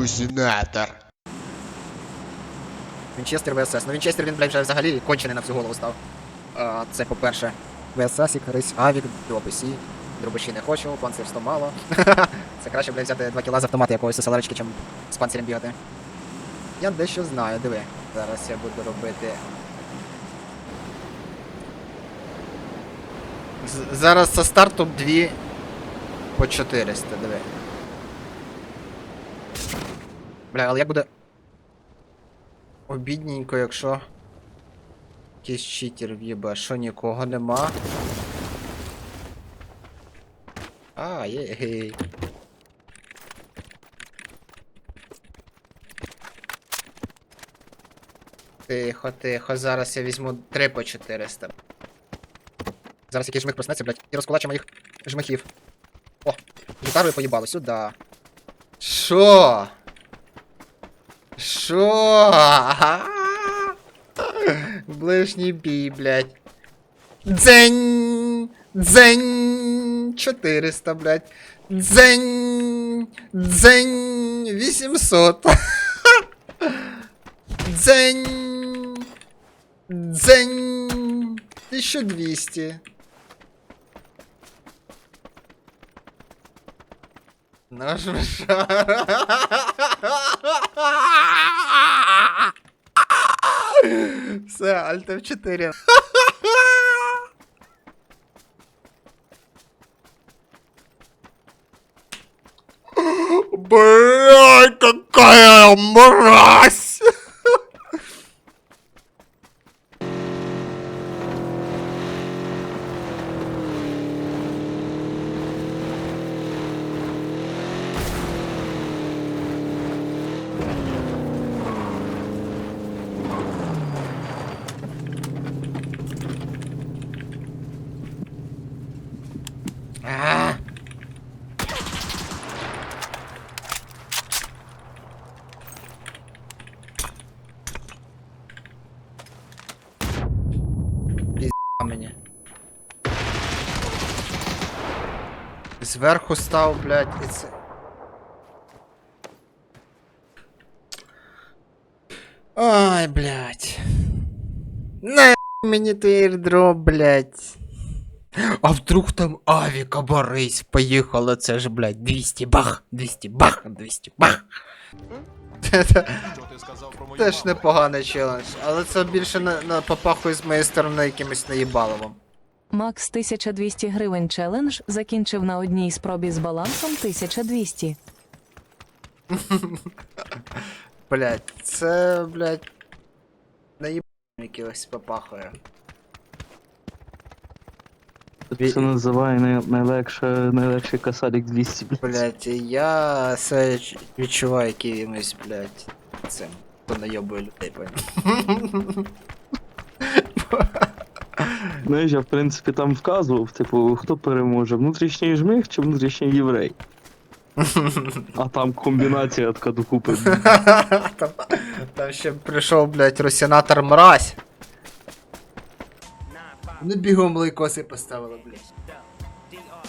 термінатор. Вінчестер ВСС. Ну Вінчестер він, блядь, вже взагалі кончений на всю голову став. А, це по-перше. ВСС, Рись Авік, Дробисі. Дробиші не хочу, панцирство мало. це краще, блядь, взяти 2 кіла з автомата якогось ССЛРчки, чим з панцирем бігати. Я дещо знаю, диви. Зараз я буду робити. З- Зараз со старту 2 по 400, диви. Бля, але як буде обідненько, якщо якийсь читер в'єбе, що нікого нема. А, є. гей. Тихо, тихо, зараз я візьму 3 по 400. Зараз якийсь жмих проснеться, блядь, і розкулачимо їх жмихів. О, гітарою поїбало, сюди. Що? Ага. Ближній бій, блядь. Дзень! Дзень! 400, блядь. Дзень! Дзень! 800. Дзень! Дзень! 1200. Наш Все, Альт F4. Блядь, какая мразь! А. Пізда мені. Зверху став, блядь, і це. Ай, блядь. На мені той airdrop, блядь. А вдруг там Авік або Рейс це ж, блядь, 200 бах, 200 бах, 200 бах. Теж непоганий челендж, але це більше на, на попахує з моєї сторони якимось наїбаловим. Макс 1200 гривень челендж закінчив на одній спробі з балансом 1200. Блядь, це, блядь, наїбалом якогось попахує. Це називає най- найлегше, найлегший касарік 200, блядь. Блядь, я це ч- відчуваю якимось, блядь, цим, хто найобує людей, понял. Знаєш, я в принципі там вказував, типу, хто переможе, внутрішній жмих чи внутрішній єврей. А там комбінація така докупи. там, там ще прийшов, блядь, русінатор мразь. Ну бігом лайкоси поставила, блядь.